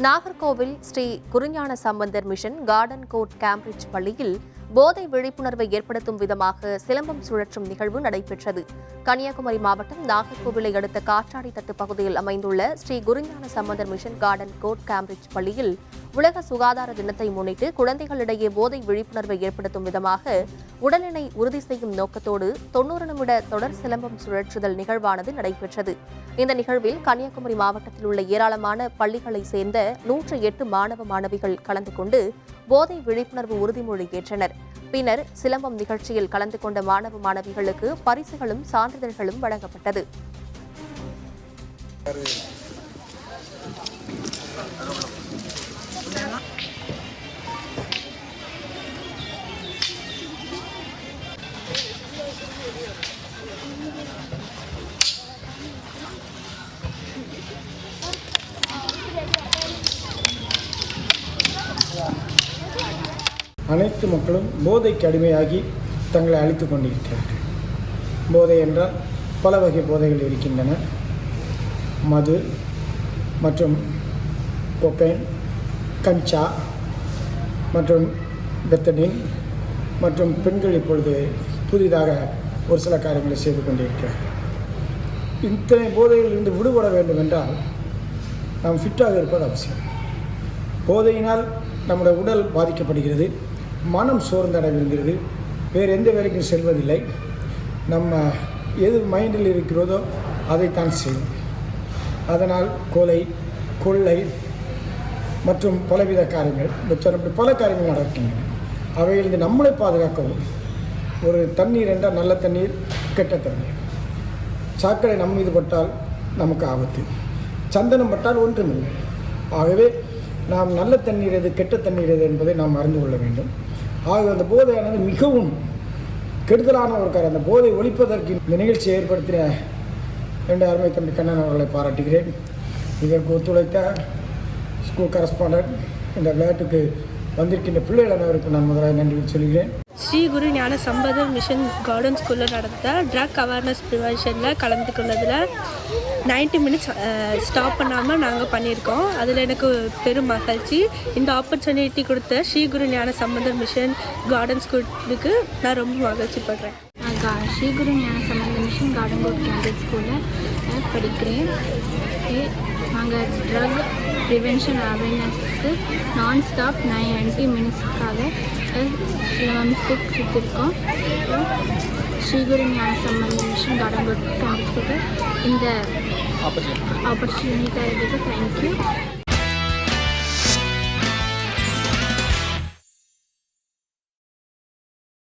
Nagercoil Sri Gurugnana Sambandar Mission Garden Court Cambridge பள்ளியில் போதை விழிப்புணர்வை ஏற்படுத்தும் விதமாக சிலம்பம் சுழற்றும் நிகழ்வு நடைபெற்றது. கன்னியாகுமரி மாவட்டம் நாகர்கோவிலை அடுத்த காற்றாடி தட்டு பகுதியில் அமைந்துள்ள Sri Gurugnana Sambandar Mission Garden Court Cambridge பள்ளியில் உலக சுகாதார தினத்தை முன்னிட்டு குழந்தைகளிடையே போதை விழிப்புணர்வை ஏற்படுத்தும் விதமாக உடலினை உறுதி செய்யும் நோக்கத்தோடு தொன்னூறு நிமிட தொடர் சிலம்பம் சுழற்றுதல் நிகழ்வானது நடைபெற்றது. இந்த நிகழ்வில் கன்னியாகுமரி மாவட்டத்தில் உள்ள ஏராளமான பள்ளிகளைச் சேர்ந்த நூற்று எட்டு மாணவ மாணவிகள் கலந்து கொண்டு போதை விழிப்புணர்வு உறுதிமொழி ஏற்றனர். பின்னர் சிலம்பம் நிகழ்ச்சியில் கலந்து கொண்ட மாணவ மாணவிகளுக்கு பரிசுகளும் சான்றிதழ்களும் வழங்கப்பட்டது. அனைத்து மக்களும் போதைக்கு அடிமையாகி தங்களை அழித்து கொண்டிருக்கிறார்கள். போதை என்றால் பல வகை போதைகள் இருக்கின்றன. மது மற்றும் கொக்கைன் கஞ்சா மற்றும் பெத்தடின் மற்றும் பெண்கள் இப்பொழுது புதிதாக ஒரு சில காரியங்களை செய்து கொண்டிருக்கிறார்கள். இத்தனை போதைகளிலிருந்து விடுபட வேண்டும் என்றால் நாம் ஃபிட்டாக இருப்பது அவசியம். போதையினால் நம்முடைய உடல் பாதிக்கப்படுகிறது. மனம் சோர்ந்தடைவிருக்கிறது வேறு எந்த வேலைக்கும் செல்வதில்லை. நம்ம எது மைண்டில் இருக்கிறதோ அதைத்தான் செய்யும். அதனால் கொலை கொள்ளை மற்றும் பலவித காரியங்கள். மிச்சம் அப்படி பல காரியங்கள் நடக்கின்றன. அவைகளிலிருந்து நம்மளை பாதுகாக்கவும். ஒரு தண்ணீர் என்றால் நல்ல தண்ணீர் கெட்ட தண்ணீர். சாக்கடை நம் மீது பட்டால் நமக்கு ஆபத்து. சந்தனம் பட்டால் ஒன்றுமில்லை. ஆகவே நாம் நல்ல தண்ணீர் எது கெட்ட தண்ணீர் எது என்பதை நாம் அறிந்து கொள்ள வேண்டும். ஆகவே அந்த போதையானது மிகவும் கெடுதலான ஒரு கார் அந்த போதை ஒழிப்பதற்கு இந்த நிகழ்ச்சியை ஏற்படுத்தின ரெண்டு அருமை தம்பி கண்ணன் அவர்களை பாராட்டுகிறேன். இதற்கு ஒத்துழைத்த ஸ்கூல் கரஸ்பாண்டன்ட் இந்த விளையாட்டுக்கு வந்திருக்கின்ற பிள்ளைகள் அனைவருக்கு நான் முதலாக நன்றி சொல்கிறேன். ஸ்ரீ குரு ஞான சம்பதம் மிஷன் கார்டன் ஸ்கூலில் நடந்த ட்ரக் அவேர்னஸ் ப்ரிவென்ஷனில் கலந்துக்கொள்ளதில் 90 மினிட்ஸ் ஸ்டாப் பண்ணாமல் நாங்கள் பண்ணியிருக்கோம். அதில் எனக்கு பெரும் மகிழ்ச்சி. இந்த ஆப்பர்ச்சுனிட்டி கொடுத்த ஸ்ரீ குரு ஞான சம்பந்தம் மிஷன் கார்டன் ஸ்கூலுக்கு நான் ரொம்ப மகிழ்ச்சி படுறேன் நான் கா Sri Guru Gnana Sambandha mission garden code campus ஸ்கூலில் படிக்கிறேன். நாங்கள் ட்ரக் ப்ரிவென்ஷன் அவேர்னஸ்க்கு நான் ஸ்டாப் நைன்டி மினிட்ஸ்க்காக சிலம்பஸ்க்கு சுற்றிருக்கோம் Sriguru Gnana Sambandha mission garden code campus ஸ்கூலுக்கு இந்த ஆப்பர்ச்சுனிட்டி தேங்க்யூ